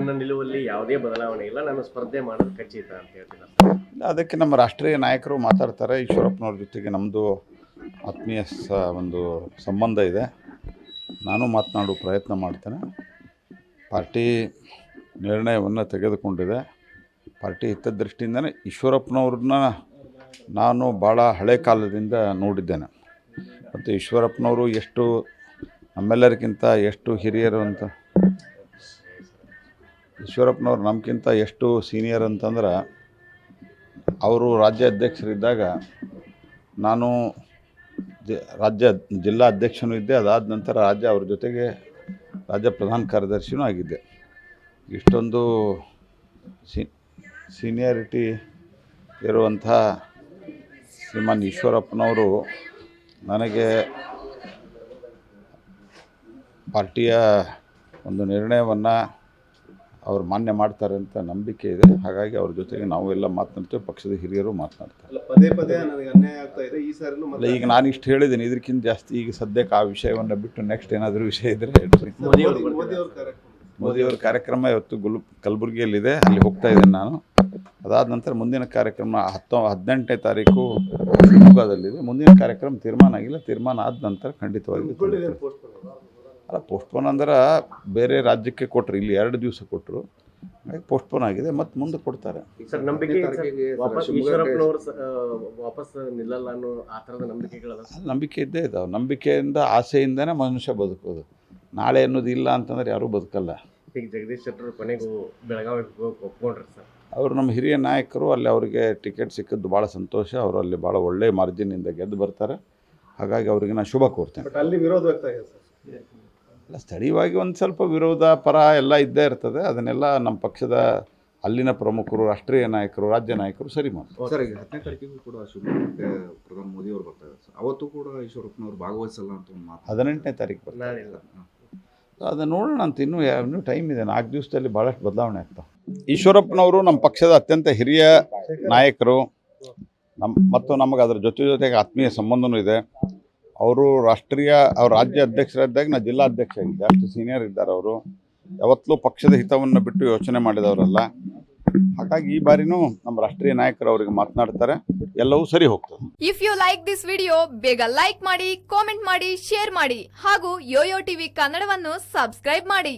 ನನ್ನ ನಿಲುವಲ್ಲಿ ಯಾವುದೇ ಬದಲಾವಣೆ ಇಲ್ಲ. ನಾನು ಸ್ಪರ್ಧೆ ಮಾಡೋದು ಖಚಿತ ಅಂತ ಹೇಳ್ತೀನಿ. ಅದಕ್ಕೆ ನಮ್ಮ ರಾಷ್ಟ್ರೀಯ ನಾಯಕರು ಮಾತಾಡ್ತಾರೆ. ಈಶ್ವರಪ್ಪನವ್ರ ಜೊತೆಗೆ ನಮ್ಮದು ಆತ್ಮೀಯ ಸ ಒಂದು ಸಂಬಂಧ ಇದೆ. ನಾನು ಮಾತನಾಡುವ ಪ್ರಯತ್ನ ಮಾಡ್ತೇನೆ. ಪಾರ್ಟಿ ನಿರ್ಣಯವನ್ನು ತೆಗೆದುಕೊಂಡಿದೆ. ಪಾರ್ಟಿ ಹಿತದೃಷ್ಟಿಯಿಂದನೇ ಈಶ್ವರಪ್ಪನವ್ರನ್ನ ನಾನು ಭಾಳ ಹಳೆ ಕಾಲದಿಂದ ನೋಡಿದ್ದೇನೆ. ಮತ್ತು ಈಶ್ವರಪ್ಪನವರು ಎಷ್ಟು ನಮ್ಮೆಲ್ಲರಿಗಿಂತ ಎಷ್ಟು ಹಿರಿಯರು ಅಂತ ಈಶ್ವರಪ್ಪನವ್ರು ನಮಗಿಂತ ಎಷ್ಟು ಸೀನಿಯರ್ ಅಂತಂದ್ರೆ ಅವರು ರಾಜ್ಯ ಅಧ್ಯಕ್ಷರಿದ್ದಾಗ ನಾನು ರಾಜ್ಯ, ಜಿಲ್ಲಾ ಅಧ್ಯಕ್ಷನೂ ಇದ್ದೆ. ಅದಾದ ನಂತರ ರಾಜ್ಯ ಅವ್ರ ಜೊತೆಗೆ ರಾಜ್ಯ ಪ್ರಧಾನ ಕಾರ್ಯದರ್ಶಿನೂ ಆಗಿದ್ದೆ. ಇಷ್ಟೊಂದು ಸಿ, ಸೀನಿಯಾರಿಟಿ ಇರುವಂಥ ಶ್ರೀಮಾನ್ ಈಶ್ವರಪ್ಪನವರು ನನಗೆ ಪಾರ್ಟಿಯ ಒಂದು ನಿರ್ಣಯವನ್ನು ಅವ್ರು ಮಾನ್ಯ ಮಾಡ್ತಾರೆ ಅಂತ ನಂಬಿಕೆ ಇದೆ. ಹಾಗಾಗಿ ಅವ್ರ ಜೊತೆಗೆ ನಾವು ಎಲ್ಲ ಮಾತನಾಡ್ತೇವೆ. ಪಕ್ಷದ ಹಿರಿಯರು ಮಾತನಾಡ್ತಾರೆ. ಅಲ್ಲ ಪದೇ ಪದೇ ನನಗೆ ಅನ್ಯಾಯ ಆಗ್ತಾ ಇದೆ. ಈ ಸಾರಿನೂ ಅಲ್ಲ ಮತ್ತೆ ಈಗ ನಾನು ಇಷ್ಟು ಹೇಳಿದ್ದೀನಿ. ಇದಕ್ಕಿಂತ ಜಾಸ್ತಿ ಈಗ ಸದ್ಯಕ್ಕೆ ಆ ವಿಷಯವನ್ನು ಬಿಟ್ಟು ನೆಕ್ಸ್ಟ್ ಏನಾದರೂ ವಿಷಯ ಇದ್ರೆ ಹೇಳ್ರಿ ಮೋದಿಯವರ ಕಾರ್ಯಕ್ರಮ. ಇವತ್ತು ಗುಲ್ ಕಲಬುರಗಿಯಲ್ಲಿದೆ. ಅಲ್ಲಿ ಹೋಗ್ತಾ ಇದ್ದೀನಿ ನಾನು. ಅದಾದ ನಂತರ ಮುಂದಿನ ಕಾರ್ಯಕ್ರಮ ಹತ್ತೊ ಹದಿನೆಂಟನೇ ತಾರೀಕು ಶಿವಮೊಗ್ಗದಲ್ಲಿದೆ. ಮುಂದಿನ ಕಾರ್ಯಕ್ರಮ ತೀರ್ಮಾನ ಆಗಿಲ್ಲ. ತೀರ್ಮಾನ ಆದ ನಂತರ ಖಂಡಿತವಾಗಿ ಅಲ್ಲ ಪೋಸ್ಟ್ಪೋನ್ ಅಂದ್ರೆ ಬೇರೆ ರಾಜ್ಯಕ್ಕೆ ಕೊಟ್ಟರು ಇಲ್ಲಿ ಎರಡು ದಿವಸ ಕೊಟ್ಟರು ಹಾಗಾಗಿ ಪೋಸ್ಟ್ಪೋನ್ ಆಗಿದೆ ಮತ್ತೆ ಮುಂದೆ ಕೊಡ್ತಾರೆ. ಸರ್ ನಂಬಿಕೆ ಸರ್? ವಾಪಸ್ ನಿಲ್ಲಲ್ಲ ಅನ್ನೋ ಆ ಥರದ ನಂಬಿಕೆಗಳಲ್ಲ ನಂಬಿಕೆ ಇದ್ದೇ ಇದಾವೆ ನಂಬಿಕೆಯಿಂದ ಆಸೆಯಿಂದನೇ ಮನುಷ್ಯ ಬದುಕೋದು. ನಾಳೆ ಅನ್ನೋದು ಇಲ್ಲ ಅಂತಂದ್ರೆ ಯಾರೂ ಬದುಕಲ್ಲ. ಈಗ ಜಗದೀಶ್ ಶೆಟ್ಟರ್ ಕೊನೆಗೂ ಬೆಳಗಾವಿಗೆ ಹೋಗಿ ಒಪ್ಕೊಂಡ್ರಿ ಸರ್. ಅವರು ನಮ್ಮ ಹಿರಿಯ ನಾಯಕರು ಅಲ್ಲಿ ಅವರಿಗೆ ಟಿಕೆಟ್ ಸಿಕ್ಕಿದ್ದು ಭಾಳ ಸಂತೋಷ. ಅವರು ಅಲ್ಲಿ ಭಾಳ ಒಳ್ಳೆಯ ಮಾರ್ಜಿನಿಂದ ಗೆದ್ದು ಬರ್ತಾರೆ. ಹಾಗಾಗಿ ಅವರಿಗೆ ನಾನು ಶುಭ ಕೋರ್ತೇನೆ. ಬಟ್ ಅಲ್ಲಿ ವಿರೋಧ ವ್ಯಕ್ತ ಆಗಿದೆ ಸರ್. ಅಲ್ಲ ಸ್ಥಳೀಯವಾಗಿ ಒಂದು ಸ್ವಲ್ಪ ವಿರೋಧ ಪರ ಎಲ್ಲ ಇದ್ದೇ ಇರ್ತದೆ. ಅದನ್ನೆಲ್ಲ ನಮ್ಮ ಪಕ್ಷದ ಅಲ್ಲಿನ ಪ್ರಮುಖರು ರಾಷ್ಟ್ರೀಯ ನಾಯಕರು ರಾಜ್ಯ ನಾಯಕರು ಸರಿ ಮಾಡ್ತಾರೆ. ಸರ್ ಈಗ ಹತ್ತನೇ ತಾರೀಕಿಗೂ ಕೂಡ ಶಿವಮೊಗ್ಗಕ್ಕೆ ಪ್ರಧಾನಿ ಮೋದಿ ಅವರು ಬರ್ತಾರೆ. ಸರ್ ಅವತ್ತು ಕೂಡ ಈಶ್ವರಪ್ಪನವರು ಭಾಗವಹಿಸಲ್ಲ ಅಂತ ಒಂದು ಮಾತು ಹದಿನೆಂಟನೇ ತಾರೀಕು ಬರ್ತಾರೆ. ನಾಳಿಲ್ಲ ಅದು ನೋಡೋಣ ಅಂತ ಇನ್ನೂ ಯಾ- ಇನ್ನೂ ಟೈಮ್ ಇದೆ. ನಾಲ್ಕು ದಿವಸದಲ್ಲಿ ಭಾಳಷ್ಟು ಬದಲಾವಣೆ ಆಗ್ತಾವೆ ಈಶ್ವರಪ್ಪನವರು ನಮ್ಮ ಪಕ್ಷದ ಅತ್ಯಂತ ಹಿರಿಯ ನಾಯಕರು. ನಮ್ಮ ಮತ್ತು ನಮಗೆ ಅದರ ಜೊತೆ ಜೊತೆಗೆ ಆತ್ಮೀಯ ಸಂಬಂಧನೂ ಇದೆ. ಅವರು ರಾಷ್ಟ್ರೀಯ, ಅವ್ರ ರಾಜ್ಯ ಅಧ್ಯಕ್ಷರಿದ್ದಾಗ ನಾ ಜಿಲ್ಲಾ ಅಧ್ಯಕ್ಷ ಆಗಿದ್ದೆ. ಅಷ್ಟು ಸೀನಿಯರ್ ಇದ್ದಾರೆ ಅವರು. ಯಾವತ್ತೂ ಪಕ್ಷದ ಹಿತವನ್ನು ಬಿಟ್ಟು ಯೋಚನೆ ಮಾಡಿದವರಲ್ಲ. ಹಾಗಾಗಿ ಈ ಬಾರಿನೂ ನಮ್ಮ ರಾಷ್ಟ್ರೀಯ ನಾಯಕರು ಅವರಿಗೆ ಮಾತನಾಡ್ತಾರೆ. ಎಲ್ಲವೂ ಸರಿ ಹೋಗ್ತದೆ. If you like this video ಬೇಗ ಲೈಕ್ ಮಾಡಿ ಕಾಮೆಂಟ್ ಮಾಡಿ ಶೇರ್ ಮಾಡಿ ಹಾಗೂ ಯೋಯೋ ಟಿವಿ ಕನ್ನಡವನ್ನು ಸಬ್ಸ್ಕ್ರೈಬ್ ಮಾಡಿ.